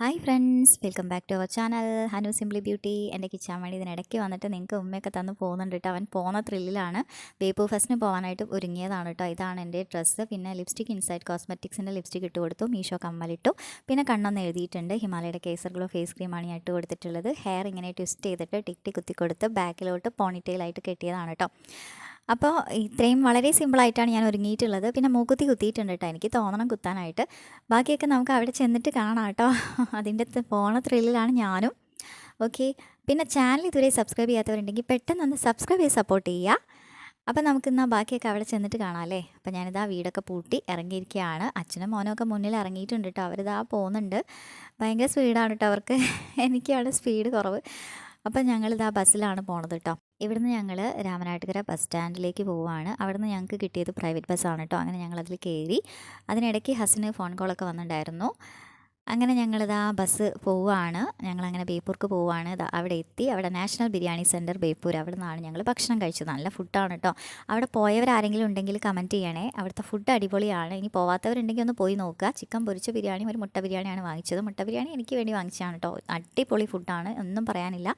Hi friends welcome back to our channel Hanu simply beauty എന്റെ kitchen വേണ്ടി ഇതിനിടയ്ക്ക് വന്നിട്ട് നിങ്ങൾക്ക് ഉമ്മയൊക്കെ തന്ന് പോകുന്നുണ്ട് കേട്ടോ. അവൻ പോകുന്ന ത്രില്ലിലാണ് ബേപ്പു ഫസ്റ്റിന് പോകാനായിട്ട് ഒരുങ്ങിയതാണ് കേട്ടോ. ഇതാണ് എന്റെ ഡ്രസ്സ് പിന്നെ ലിപ്സ്റ്റിക് ഇൻസൈഡ് കോസ്മെറ്റിക്സിന്റെ ലിപ്സ്റ്റിക് ഇട്ട് കൊടുത്തു. മീഷോ കമ്മലിട്ടു. പിന്നെ കണ്ണൊന്ന് എഴുതിയിട്ടുണ്ട്. ഹിമാലയുടെ കേസർ ഗ്ലോ ഫേസ് ക്രീമാണ് ഞാൻ ഇട്ട് കൊടുത്തിട്ടുള്ളത്. ഹെയർ ഇങ്ങനെ ട്വിസ്റ്റ് ചെയ്തിട്ട് ടിക്ടി കുത്തി കൊടുത്ത് ബാക്കിലോട്ട് പോണിറ്റെയിലായിട്ട് കെട്ടിയതാണ് കേട്ടോ. അപ്പോൾ ഇത്രയും വളരെ സിമ്പിളായിട്ടാണ് ഞാൻ ഒരുങ്ങിയിട്ടുള്ളത്. പിന്നെ മൂക്കുത്തി കുത്തിയിട്ടുണ്ട് കേട്ടോ. എനിക്ക് തോന്നണം കുത്താനായിട്ട്. ബാക്കിയൊക്കെ നമുക്ക് അവിടെ ചെന്നിട്ട് കാണാം കേട്ടോ. അതിന്റെ പോണ ത്രില്ലിലാണ് ഞാനും. ഓക്കെ. പിന്നെ ചാനൽ ഇതുവരെ സബ്സ്ക്രൈബ് ചെയ്യാത്തവരുണ്ടെങ്കിൽ പെട്ടെന്ന് ഒന്ന് സബ്സ്ക്രൈബ് ചെയ്ത് സപ്പോർട്ട് ചെയ്യുക. അപ്പം നമുക്ക് എന്നാൽ ബാക്കിയൊക്കെ അവിടെ ചെന്നിട്ട് കാണാം അല്ലേ? അപ്പം ഞാനിതാ വീടൊക്കെ പൂട്ടി ഇറങ്ങിയിരിക്കുകയാണ്. അച്ഛനും മോനും ഒക്കെ മുന്നിൽ ഇറങ്ങിയിട്ടുണ്ട് കേട്ടോ. അവരിതാ പോകുന്നുണ്ട്. ഭയങ്കര സ്പീഡാണ് കേട്ടോ അവർക്ക്. എനിക്കവിടെ സ്പീഡ് കുറവ്. അപ്പം ഞങ്ങളിതാ ബസ്സിലാണ് പോണത് കേട്ടോ ഇവിടുന്ന് ഞങ്ങൾ രാമനാട്ടുകര ബസ് സ്റ്റാൻഡിലേക്ക് പോവുകയാണ് അവിടുന്ന് ഞങ്ങൾക്ക് കിട്ടിയത് പ്രൈവറ്റ് ബസ്സാണ് കേട്ടോ അങ്ങനെ ഞങ്ങൾ അതിൽ കയറി അതിനിടയ്ക്ക് ഹസിന് ഫോൺ കോളൊക്കെ വന്നിട്ടുണ്ടായിരുന്നു അങ്ങനെ ഞങ്ങളിതാ ബസ് പോവുകയാണ് ഞങ്ങളങ്ങനെ ബേപ്പൂർക്ക് പോവുകയാണ് അവിടെ എത്തി. അവിടെ നാഷണൽ ബിരിയാണി സെന്റർ ബേപ്പൂർ അവിടെ നിന്നാണ് ഞങ്ങൾ ഭക്ഷണം കഴിച്ചത്. നല്ല ഫുഡാണ് കേട്ടോ അവിടെ പോയവരാരെങ്കിലും ഉണ്ടെങ്കിൽ കമന്റ് ചെയ്യണേ. അവിടുത്തെ ഫുഡ് അടിപൊളിയാണ്. ഇനി പോവാത്തവരുണ്ടെങ്കിൽ ഒന്ന് പോയി നോക്കുക. ചിക്കൻ പൊരിച്ച ബിരിയാണി ഒരു മുട്ട ബിരിയാണിയാണ് വാങ്ങിച്ചത്. മുട്ട ബിരിയാണി എനിക്ക് വേണ്ടി വാങ്ങിച്ചതാണ് കേട്ടോ അടിപൊളി ഫുഡാണ്. ഒന്നും പറയാനില്ല.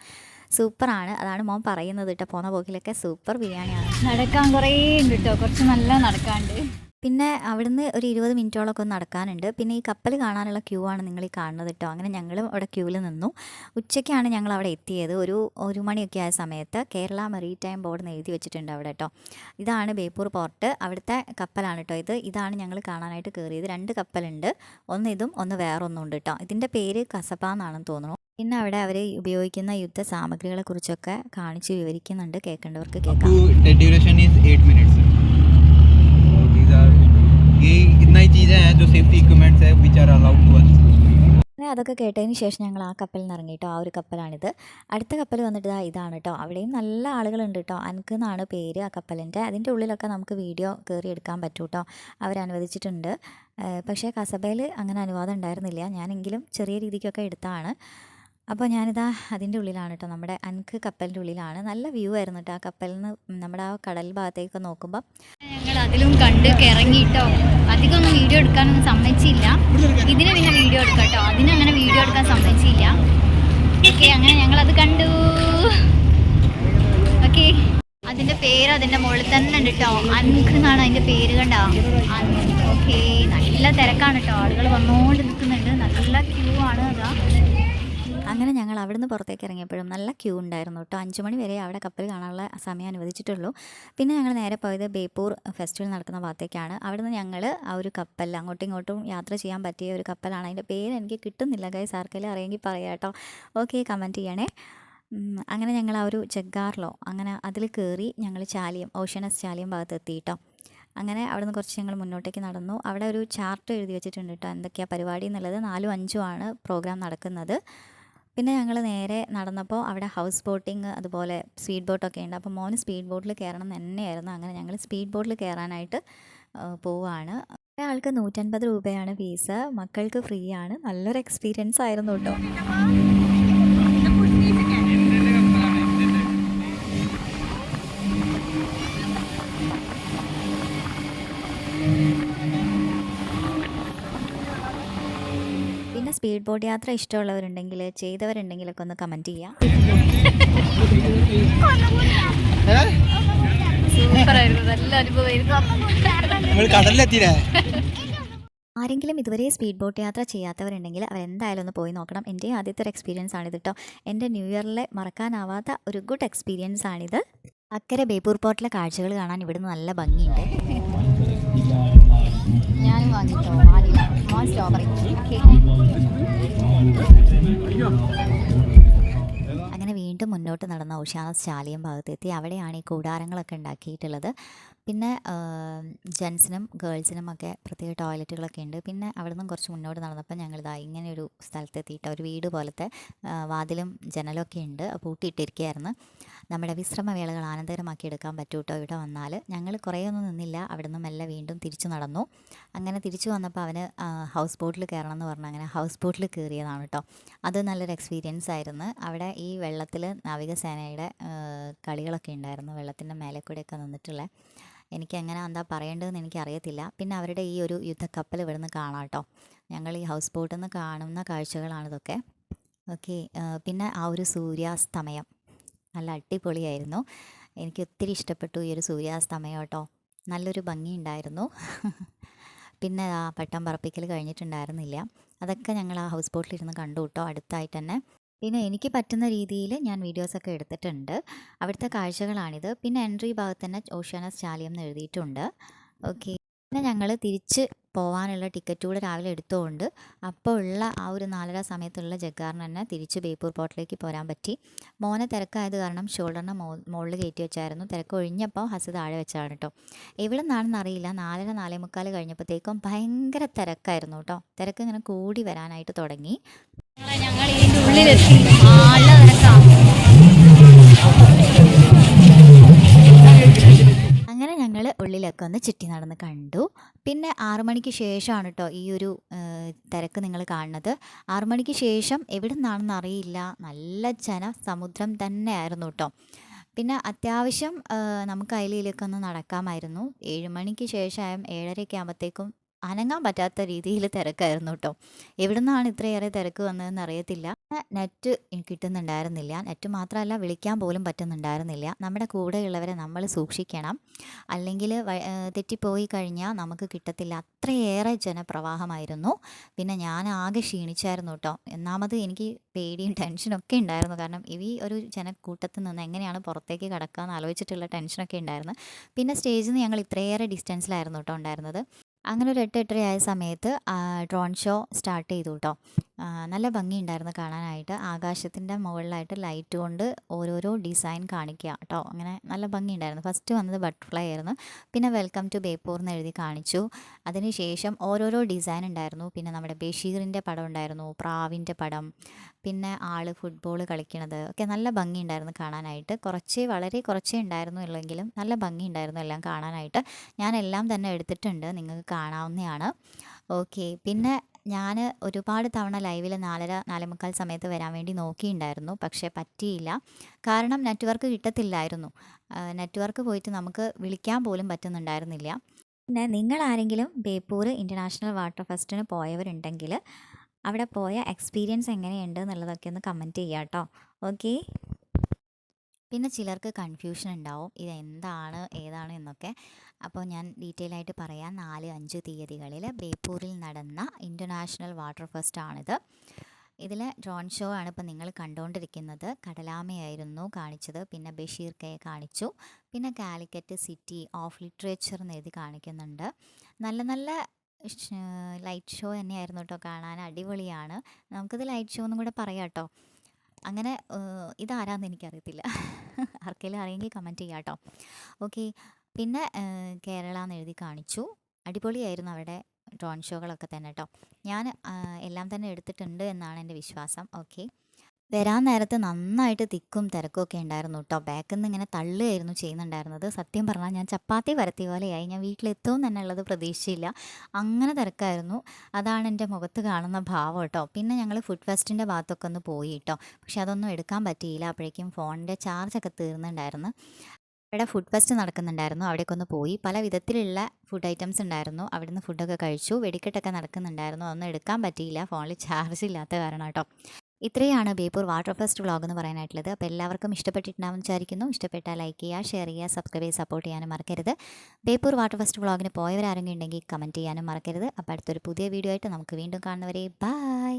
സൂപ്പറാണ്. അതാണ് മോൻ പറയുന്നത് കേട്ടോ പോന്ന പോക്കിലൊക്കെ സൂപ്പർ ബിരിയാണിയാണ്. നടക്കാൻ കുറേ ഉണ്ട് കേട്ടോ കുറച്ച് നല്ല നടക്കാണ്ട് പിന്നെ അവിടുന്ന് ഒരു ഇരുപത് മിനിറ്റോളൊക്കെ ഒന്ന് നടക്കാനുണ്ട്. പിന്നെ ഈ കപ്പൽ കാണാനുള്ള ക്യൂ ആണ് നിങ്ങൾ ഈ കാണുന്നത് കേട്ടോ അങ്ങനെ ഞങ്ങളും അവിടെ ക്യൂവിൽ നിന്നു. ഉച്ചയ്ക്കാണ് ഞങ്ങൾ അവിടെ എത്തിയത്. ഒരു ഒരു മണിയൊക്കെ ആയ സമയത്ത് കേരള മെറീടൈം ബോർഡ് എന്ന് എഴുതി വെച്ചിട്ടുണ്ട് അവിടെ കേട്ടോ ഇതാണ് ബേപ്പൂർ പോർട്ട്. അവിടുത്തെ കപ്പലാണ് കേട്ടോ ഇത്. ഇതാണ് ഞങ്ങൾ കാണാനായിട്ട് കയറിയത് രണ്ട് കപ്പലുണ്ട്. ഒന്ന് ഇതും ഒന്ന് വേറൊന്നും ഉണ്ട് കേട്ടോ ഇതിന്റെ പേര് കസബ എന്നാണെന്ന് തോന്നുന്നു. പിന്നെ അവിടെ അവർ ഉപയോഗിക്കുന്ന യുദ്ധ സാമഗ്രികളെ കുറിച്ചൊക്കെ കാണിച്ച് വിവരിക്കുന്നുണ്ട്. കേൾക്കേണ്ടവർക്ക് കേൾക്കാം. चीज़ें हैं जो सेफ्टी इक्विपमेंट्स है which are allowed to us അങ്ങനെ അതൊക്കെ കേട്ടതിന് ശേഷം ഞങ്ങൾ ആ കപ്പലിൽ നിന്ന് ഇറങ്ങി കേട്ടോ ആ ഒരു കപ്പലാണിത് അടുത്ത കപ്പൽ വന്നിട്ട് ദാ ഇതാണ് കേട്ടോ അവിടെയും നല്ല ആളുകളുണ്ട് കേട്ടോ അനക്ക് എന്നാണ് പേര് ആ കപ്പലിൻ്റെ അതിൻ്റെ ഉള്ളിലൊക്കെ നമുക്ക് വീഡിയോ കയറി എടുക്കാൻ പറ്റും കേട്ടോ അവരനുവദിച്ചിട്ടുണ്ട് ഏഹ് പക്ഷേ കസബയിൽ അങ്ങനെ അനുവാദം ഉണ്ടായിരുന്നില്ല ഞാനെങ്കിലും ചെറിയ രീതിക്കൊക്കെ എടുത്താണ് അപ്പോൾ ഞാനിതാ അതിന്റെ ഉള്ളിലാണ് കേട്ടോ നമ്മുടെ അൻക്ക് കപ്പലിന്റെ ഉള്ളിലാണ്. നല്ല വ്യൂ ആയിരുന്നു കേട്ടോ ആ കപ്പലിൽ നിന്ന് നമ്മുടെ ആ കടൽ ഭാഗത്തേക്ക് നോക്കുമ്പോൾ ഞങ്ങൾ അതിലും കണ്ട് ഇറങ്ങിയിട്ടോ അധികം വീഡിയോ എടുക്കാനൊന്നും സമ്മതിച്ചില്ല. ഇതിന് പിന്നെ വീഡിയോ എടുക്കാം കേട്ടോ അതിന് അങ്ങനെ വീഡിയോ എടുക്കാൻ സമ്മതിച്ചില്ല. ഓക്കെ അങ്ങനെ ഞങ്ങൾ അത് കണ്ടു. ഓക്കെ. അതിന്റെ പേര് അതിന്റെ മുകളിൽ തന്നെ ഉണ്ട് കേട്ടോ അൻഖ് എന്നാണ് അതിന്റെ പേര് കണ്ടോ? ഓക്കെ നല്ല തിരക്കാണ് കേട്ടോ ആളുകൾ വന്നുകൊണ്ട് നിൽക്കുന്നുണ്ട്. നല്ല ക്യൂ ആണ് അതാ. അങ്ങനെ ഞങ്ങൾ അവിടുന്ന് പുറത്തേക്ക് ഇറങ്ങിയപ്പോഴും നല്ല ക്യൂ ഉണ്ടായിരുന്നു കേട്ടോ. അഞ്ച് മണി വരെ അവിടെ കപ്പൽ കാണാനുള്ള സമയം അനുവദിച്ചിട്ടുള്ളൂ. പിന്നെ ഞങ്ങൾ നേരെ പോയത് ബേപ്പൂർ ഫെസ്റ്റിവൽ നടക്കുന്ന ഭാഗത്തേക്കാണ്. അവിടുന്ന് ഞങ്ങൾ ആ ഒരു കപ്പൽ അങ്ങോട്ടും ഇങ്ങോട്ടും യാത്ര ചെയ്യാൻ പറ്റിയ ഒരു കപ്പലാണ്. അതിന്റെ പേര് എനിക്ക് കിട്ടുന്നില്ല ഗൈസ് ആർക്കെങ്കിലും അറിയെങ്കിൽ പറയാം കേട്ടോ. ഓക്കെ കമന്റ് ചെയ്യണേ. അങ്ങനെ ഞങ്ങൾ ആ ഒരു ചെഗാറിലോ അങ്ങനെ അതിൽ കയറി ഞങ്ങൾ ചാലിയം ഓഷ്യനസ് ചാലിയം ഭാഗത്ത് എത്തി കേട്ടോ. അങ്ങനെ അവിടെ നിന്ന് കുറച്ച് ഞങ്ങൾ മുന്നോട്ടേക്ക് നടന്നു. അവിടെ ഒരു ചാർട്ട് എഴുതി വെച്ചിട്ടുണ്ട് കേട്ടോ. എന്തൊക്കെയാണ് പരിപാടി എന്നുള്ളത്. നാലും അഞ്ചും ആണ് പ്രോഗ്രാം നടക്കുന്നത്. പിന്നെ ഞങ്ങൾ നേരെ നടന്നപ്പോൾ അവിടെ ഹൗസ് ബോട്ടിങ് അതുപോലെ സ്പീഡ് ബോട്ടൊക്കെ ഉണ്ട്. അപ്പോൾ മോന് സ്പീഡ് ബോട്ടിൽ കയറണം തന്നെയായിരുന്നു. അങ്ങനെ ഞങ്ങൾ സ്പീഡ് ബോട്ടിൽ കയറാനായിട്ട് പോവാണ്. ഒരാൾക്ക് നൂറ്റൻപത് രൂപയാണ് ഫീസ് മക്കൾക്ക് ഫ്രീ ആണ്. നല്ലൊരു എക്സ്പീരിയൻസ് ആയിരുന്നു കേട്ടോ സ്പീഡ് ബോട്ട് യാത്ര ഇഷ്ടമുള്ളവരുണ്ടെങ്കിൽ ചെയ്തവരുണ്ടെങ്കിലൊക്കെ ഒന്ന് കമന്റ് ചെയ്യാം. ആരെങ്കിലും ഇതുവരെ സ്പീഡ് ബോട്ട് യാത്ര ചെയ്യാത്തവരുണ്ടെങ്കിൽ അവരെന്തായാലും ഒന്ന് പോയി നോക്കണം. എന്റെ ആദ്യത്തെ ഒരു എക്സ്പീരിയൻസ് ആണിത് കേട്ടോ എന്റെ ന്യൂ ഇയറിലെ മറക്കാനാവാത്ത ഒരു ഗുഡ് എക്സ്പീരിയൻസ് ആണിത് അക്കരെ ബേപ്പൂർ പോർട്ടിലെ കാഴ്ചകൾ കാണാൻ ഇവിടുന്ന് നല്ല ഭംഗിയുണ്ട്. ഞാനും വാങ്ങിച്ചോ ആദ്യം മോൻ സ്ട്രോബറി അങ്ങനെ വീണ്ടും മുന്നോട്ട് നടന്ന ഉഷാസ് ശാലിയും ഭാഗത്തെത്തി. അവിടെയാണ് ഈ കൂടാരങ്ങളൊക്കെ ഉണ്ടാക്കിയിട്ടുള്ളത്. പിന്നെ ജെൻസിനും ഗേൾസിനും ഒക്കെ പ്രത്യേക ടോയ്ലറ്റുകളൊക്കെ ഉണ്ട്. പിന്നെ അവിടെ നിന്നും കുറച്ച് മുന്നോട്ട് നടന്നപ്പോൾ ഞങ്ങളിതാ ഇങ്ങനെ ഒരു സ്ഥലത്തെത്തിയിട്ട് ഒരു വീട് പോലത്തെ വാതിലും ജനലൊക്കെ ഉണ്ട് പൂട്ടിയിട്ടിരിക്കുകയായിരുന്നു. നമ്മുടെ വിശ്രമവേളകൾ ആനന്ദകരമാക്കി എടുക്കാൻ പറ്റൂ കേട്ടോ ഇവിടെ വന്നാൽ ഞങ്ങൾ കുറേയൊന്നും നിന്നില്ല. അവിടെ നിന്നും മെല്ലെ വീണ്ടും തിരിച്ചു നടന്നു. അങ്ങനെ തിരിച്ചു വന്നപ്പോൾ അവന് ഹൗസ് ബോട്ടിൽ കയറണം എന്ന് പറഞ്ഞു അങ്ങനെ ഹൗസ് ബോട്ടിൽ കയറിയതാണ് കേട്ടോ അത് നല്ലൊരു എക്സ്പീരിയൻസ് ആയിരുന്നു. അവിടെ ഈ വെള്ളത്തിൽ നാവികസേനയുടെ കളികളൊക്കെ ഉണ്ടായിരുന്നു. വെള്ളത്തിന്റെ മേലെ കൂടെയൊക്കെ നിന്നിട്ടുള്ള. എനിക്ക് എങ്ങനെ എന്താ പറയേണ്ടതെന്ന് എനിക്കറിയത്തില്ല. പിന്നെ അവരുടെ ഈ ഒരു യുദ്ധക്കപ്പൽ ഇവിടുന്ന് കാണാം കേട്ടോ. ഞങ്ങൾ ഈ ഹൗസ് ബോട്ടിൽ നിന്ന് കാണുന്ന കാഴ്ചകളാണിതൊക്കെ ഓക്കെ പിന്നെ ആ ഒരു സൂര്യാസ്തമയം. നല്ല അടിപൊളിയായിരുന്നു. എനിക്ക് ഒത്തിരി ഇഷ്ടപ്പെട്ടു ഈ ഒരു സൂര്യാസ്തമയം കേട്ടോ. നല്ലൊരു ഭംഗിയുണ്ടായിരുന്നു. പിന്നെ ആ പട്ടം പറപ്പിക്കൽ കഴിഞ്ഞിട്ടുണ്ടായിരുന്നില്ല. അതൊക്കെ ഞങ്ങൾ ആ ഹൗസ് ബോട്ടിലിരുന്ന് കണ്ടു കേട്ടോ. അടുത്തായിട്ട് തന്നെ പിന്നെ എനിക്ക് പറ്റുന്ന രീതിയിൽ ഞാൻ വീഡിയോസൊക്കെ എടുത്തിട്ടുണ്ട്. അവിടുത്തെ കാഴ്ചകളാണിത്. പിന്നെ എൻട്രി ഭാഗത്ത് തന്നെ ഓഷ്യാനസ് ചാലിയം എന്ന് എഴുതിയിട്ടുണ്ട്. ഓക്കെ. പിന്നെ ഞങ്ങൾ തിരിച്ച് പോകാനുള്ള ടിക്കറ്റ് കൂടെ രാവിലെ എടുത്തുകൊണ്ട് അപ്പോൾ ഉള്ള ആ ഒരു നാലര സമയത്തുള്ള ജഗ്ഗാറിന് തന്നെ തിരിച്ച് ബേപ്പൂർ പോർട്ടിലേക്ക് പോരാൻ പറ്റി. മോനെ തിരക്കായത് കാരണം ഷോൾഡറിനെ മോ മുകളിൽ കയറ്റി വെച്ചായിരുന്നു. തിരക്ക് ഒഴിഞ്ഞപ്പോൾ ഹസ് താഴെ വെച്ചാണ് കേട്ടോ എവിടെ നിന്നാണെന്ന് അറിയില്ല. നാലര നാലേ മുക്കാൽ കഴിഞ്ഞപ്പോഴത്തേക്കും ഭയങ്കര തിരക്കായിരുന്നു കേട്ടോ തിരക്ക് ഇങ്ങനെ കൂടി വരാനായിട്ട് തുടങ്ങി. ഞങ്ങൾ ഉള്ളിലെത്തി. നല്ല തിരക്കാണ് ഉള്ളിലൊക്കെ ഒന്ന് ചുറ്റി നടന്ന് കണ്ടു. പിന്നെ ആറു മണിക്ക് ശേഷമാണ് കേട്ടോ ഈ ഒരു തിരക്ക് നിങ്ങൾ കാണുന്നത്. ആറു മണിക്ക് ശേഷം എവിടെ നിന്നാണെന്ന് അറിയില്ല. നല്ല ജന സമുദ്രം തന്നെയായിരുന്നു കേട്ടോ പിന്നെ അത്യാവശ്യം നമുക്ക് അതിലേക്ക് ഒന്ന് നടക്കാമായിരുന്നു. ഏഴ് മണിക്ക് ശേഷം ഏഴരയൊക്കെ ആകുമ്പോഴത്തേക്കും അനങ്ങാൻ പറ്റാത്ത രീതിയിൽ തിരക്കായിരുന്നു കേട്ടോ എവിടെ നിന്നാണ് ഇത്രയേറെ തിരക്ക് വന്നതെന്ന് അറിയത്തില്ല. നെറ്റ് കിട്ടുന്നുണ്ടായിരുന്നില്ല. നെറ്റ് മാത്രമല്ല വിളിക്കാൻ പോലും പറ്റുന്നുണ്ടായിരുന്നില്ല. നമ്മുടെ കൂടെയുള്ളവരെ നമ്മൾ സൂക്ഷിക്കണം. അല്ലെങ്കിൽ തെറ്റിപ്പോയി കഴിഞ്ഞാൽ നമുക്ക് കിട്ടത്തില്ല. അത്രയേറെ ജനപ്രവാഹമായിരുന്നു. പിന്നെ ഞാൻ ആകെ ക്ഷീണിച്ചായിരുന്നു കേട്ടോ ഒന്നാമത് എനിക്ക് പേടിയും ടെൻഷനും ഒക്കെ ഉണ്ടായിരുന്നു. കാരണം ഈ ഒരു ജനക്കൂട്ടത്തിൽ നിന്ന് എങ്ങനെയാണ് പുറത്തേക്ക് കടക്കുക എന്ന് ആലോചിച്ചിട്ടുള്ള ടെൻഷനൊക്കെ ഉണ്ടായിരുന്നു. പിന്നെ സ്റ്റേജിൽ നിന്ന് ഞങ്ങൾ ഇത്രയേറെ ഡിസ്റ്റൻസിലായിരുന്നു കേട്ടോ ഉണ്ടായിരുന്നത്. അങ്ങനെ ഒരു എട്ട് എട്ടര ആയ സമയത്ത് ഡ്രോൺ ഷോ സ്റ്റാർട്ട് ചെയ്തു കേട്ടോ നല്ല ഭംഗിയുണ്ടായിരുന്നു കാണാനായിട്ട്. ആകാശത്തിന്റെ മുകളിലായിട്ട് ലൈറ്റ് കൊണ്ട് ഓരോരോ ഡിസൈൻ കാണിക്കുക കേട്ടോ അങ്ങനെ നല്ല ഭംഗിയുണ്ടായിരുന്നു. ഫസ്റ്റ് വന്നത് ബട്ടർഫ്ലൈ ആയിരുന്നു. പിന്നെ വെൽക്കം ടു ബേപ്പൂർ എന്ന് എഴുതി കാണിച്ചു. അതിനുശേഷം ഓരോരോ ഡിസൈൻ ഉണ്ടായിരുന്നു. പിന്നെ നമ്മുടെ ബഷീറിന്റെ പടം ഉണ്ടായിരുന്നു. പ്രാവിന്റെ പടം. പിന്നെ ആൾ ഫുട്ബോൾ കളിക്കണത് ഒക്കെ നല്ല ഭംഗിയുണ്ടായിരുന്നു കാണാനായിട്ട്. കുറച്ചേ വളരെ കുറച്ചേ ഉണ്ടായിരുന്നു ഇല്ലെങ്കിലും നല്ല ഭംഗിയുണ്ടായിരുന്നു എല്ലാം കാണാനായിട്ട്. ഞാൻ എല്ലാം തന്നെ എടുത്തിട്ടുണ്ട്. നിങ്ങൾക്ക് കാണാവുന്നതാണ്. ഓക്കെ പിന്നെ ഞാൻ ഒരുപാട് തവണ ലൈവിൽ നാലര നാലേമുക്കാൽ സമയത്ത് വരാൻ വേണ്ടി നോക്കിയിട്ടുണ്ടായിരുന്നു പക്ഷേ പറ്റിയില്ല. കാരണം നെറ്റ്വർക്ക് കിട്ടത്തില്ലായിരുന്നു. നെറ്റ്വർക്ക് പോയിട്ട് നമുക്ക് വിളിക്കാൻ പോലും പറ്റുന്നുണ്ടായിരുന്നില്ല. പിന്നെ നിങ്ങൾ ആരെങ്കിലും ബേപ്പൂർ ഇന്റർനാഷണൽ വാട്ടർ ഫെസ്റ്റിന് പോയവരുണ്ടെങ്കിൽ അവിടെ പോയ എക്സ്പീരിയൻസ് എങ്ങനെയുണ്ട് എന്നുള്ളതൊക്കെ ഒന്ന് കമന്റ് ചെയ്യുക കേട്ടോ. ഓക്കെ പിന്നെ ചിലർക്ക് കൺഫ്യൂഷൻ ഉണ്ടാവും. ഇത് എന്താണ് ഏതാണ് എന്നൊക്കെ. അപ്പോൾ ഞാൻ ഡീറ്റെയിൽ ആയിട്ട് പറയാം. നാല് അഞ്ച് തീയതികളിൽ ബേപ്പൂരിൽ നടന്ന ഇന്റർനാഷണൽ വാട്ടർ ഫെസ്റ്റ് ആണിത്. ഇതിൽ ഡ്രോൺ ഷോ ആണ് ഇപ്പോൾ നിങ്ങൾ കണ്ടുകൊണ്ടിരിക്കുന്നത്. കടലാമയായിരുന്നു കാണിച്ചത്. പിന്നെ ബഷീർ കെ കാണിച്ചു. പിന്നെ കാലിക്കറ്റ് സിറ്റി ഓഫ് ലിറ്ററേച്ചർ എന്ന് എഴുതി കാണിക്കുന്നുണ്ട്. നല്ല നല്ല ലൈറ്റ് ഷോ തന്നെയായിരുന്നു കേട്ടോ കാണാൻ അടിപൊളിയാണ്. നമുക്കിത് ലൈറ്റ് ഷോ ഒന്നും കൂടെ പറയാം കേട്ടോ അങ്ങനെ ഇതാരാന്ന് എനിക്കറിയത്തില്ല. ആർക്കെങ്കിലും അറിയെങ്കിൽ കമന്റ് ചെയ്യാം കേട്ടോ ഓക്കെ. പിന്നെ കേരള എന്ന് എഴുതി കാണിച്ചു. അടിപൊളിയായിരുന്നു അവിടെ ഡ്രോൺ ഷോകളൊക്കെ തന്നെ കേട്ടോ ഞാൻ എല്ലാം തന്നെ എടുത്തിട്ടുണ്ട് എന്നാണ് എന്റെ വിശ്വാസം. ഓക്കെ. വരാൻ നേരത്ത് നന്നായിട്ട് തിക്കും തിരക്കും ഒക്കെ ഉണ്ടായിരുന്നു കേട്ടോ. ബാക്കിൽ നിന്ന് ഇങ്ങനെ തള്ളുകയായിരുന്നു ചെയ്യുന്നുണ്ടായിരുന്നത്. സത്യം പറഞ്ഞാൽ ഞാൻ ചപ്പാത്തി പരത്തിയ പോലെയായി. ഞാൻ വീട്ടിലെത്തും തന്നെ ഉള്ളത് പ്രതീക്ഷയില്ല അങ്ങനെ തിരക്കായിരുന്നു. അതാണ് എന്റെ മുഖത്ത് കാണുന്ന ഭാവം കേട്ടോ. പിന്നെ ഞങ്ങൾ ഫുഡ് ഫെസ്റ്റിന്റെ ഭാഗത്തൊക്കെ ഒന്ന് പോയി കേട്ടോ. പക്ഷെ അതൊന്നും എടുക്കാൻ പറ്റിയില്ല. അപ്പോഴേക്കും ഫോണിന്റെ ചാർജൊക്കെ തീർന്നുണ്ടായിരുന്നു. അവിടെ ഫുഡ് ഫെസ്റ്റ് നടക്കുന്നുണ്ടായിരുന്നു. അവിടേക്ക് ഒന്ന് പോയി. പല വിധത്തിലുള്ള ഫുഡ് ഐറ്റംസ് ഉണ്ടായിരുന്നു. അവിടുന്ന് ഫുഡൊക്കെ കഴിച്ചു. വെടിക്കെട്ടൊക്കെ നടക്കുന്നുണ്ടായിരുന്നു. അതൊന്നും എടുക്കാൻ പറ്റിയില്ല. ഫോണിൽ ചാർജ് ഇല്ലാത്ത കാരണം കേട്ടോ. ഇത്രയാണ് ബേപ്പൂർ വാട്ടർ ഫെസ്റ്റ് വ്ളോഗ് എന്ന് പറയാനായിട്ടുള്ളത്. അപ്പോൾ എല്ലാവർക്കും ഇഷ്ടപ്പെട്ടിട്ടുണ്ടാവും വിചാരിക്കുന്നു. ഇഷ്ടപ്പെട്ടാൽ ലൈക്ക് ചെയ്യുക ഷെയർ ചെയ്യുക സബ്സ്ക്രൈബ് ചെയ്യുക സപ്പോർട്ട് ചെയ്യാനും മറക്കരുത്. ബേപ്പൂർ വാട്ടർ ഫെസ്റ്റ് വ്ളോഗിന് പോയവരാരെങ്കിലും ഉണ്ടെങ്കിൽ കമന്റ് ചെയ്യാനും മറക്കരുത്. അപ്പോൾ അടുത്തൊരു പുതിയ വീഡിയോ ആയിട്ട് നമുക്ക് വീണ്ടും കാണുന്നവരെ ബൈ!